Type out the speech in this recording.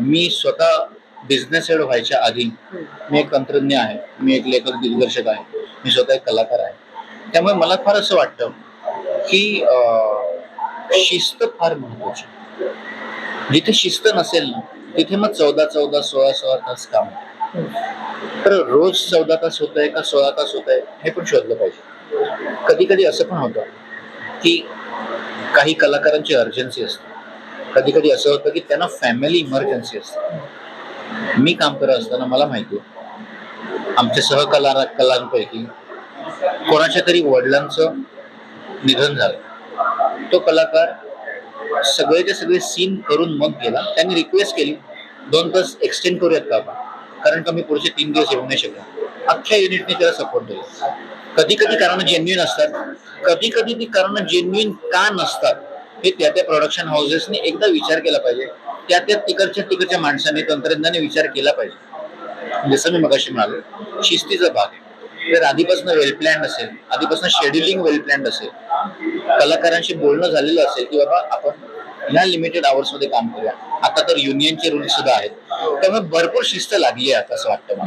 मी स्वतः business head व्हायच्या आधी मी एक तंत्रज्ञ आहे मी एक लेखक दिग्दर्शक आहे मी स्वतः एक कलाकार आहे. त्यामुळे मला फार असं वाटतं की शिस्त फार महत्वाची जिथे शिस्त नसेल ना तिथे मग चौदा चौदा सोळा सोळा तास काम तर रोज चौदा तास होत आहे का सोळा तास होत आहे हे पण शोधलं पाहिजे. कधी कधी असं पण होतं की काही कलाकारांची अर्जन्सी असते. कधी कधी असं होतं की त्यांना फॅमिली इमर्जन्सी असते. मी काम करत असताना मला माहिती आहे आमच्या सहकला कलांपैकी कोणाच्या तरी वडिलांचं निधन झालं. तो कलाकार सगळेचे सगळे सीन करून मग गेला. त्यांनी रिक्वेस्ट केली दोन तास एक्सटेंड करूयात का आपण? कारण का मी पुढचे तीन दिवस येऊ नाही शकत. अख्ख्या युनिटने त्याला सपोर्ट दिला. कधी कधी कारण जेन्युइन असतात. कधी कधी ती कारण जेन्युइन का नसतात? हे त्या त्या प्रोडक्शन हाऊसेसनी एकदा विचार केला पाहिजे. त्या त्या तिकडच्या तिकडच्या माणसाने तंत्रज्ञाने विचार केला पाहिजे. जसं मी मगाशी म्हणालो शिस्तीचा भाग आहे. तर आधीपासून वेल प्लॅन्ड असेल आधीपासून शेड्युलिंग वेल प्लॅन्ड असेल कलाकारांशी बोलणं झालेलं असेल की बाबा आपण ह्या लिमिटेड आवर्समध्ये काम करूया. आता तर युनियनचे रूल सुद्धा आहेत. त्यामुळे भरपूर शिस्त लागली आहे आता असं वाटतं मला.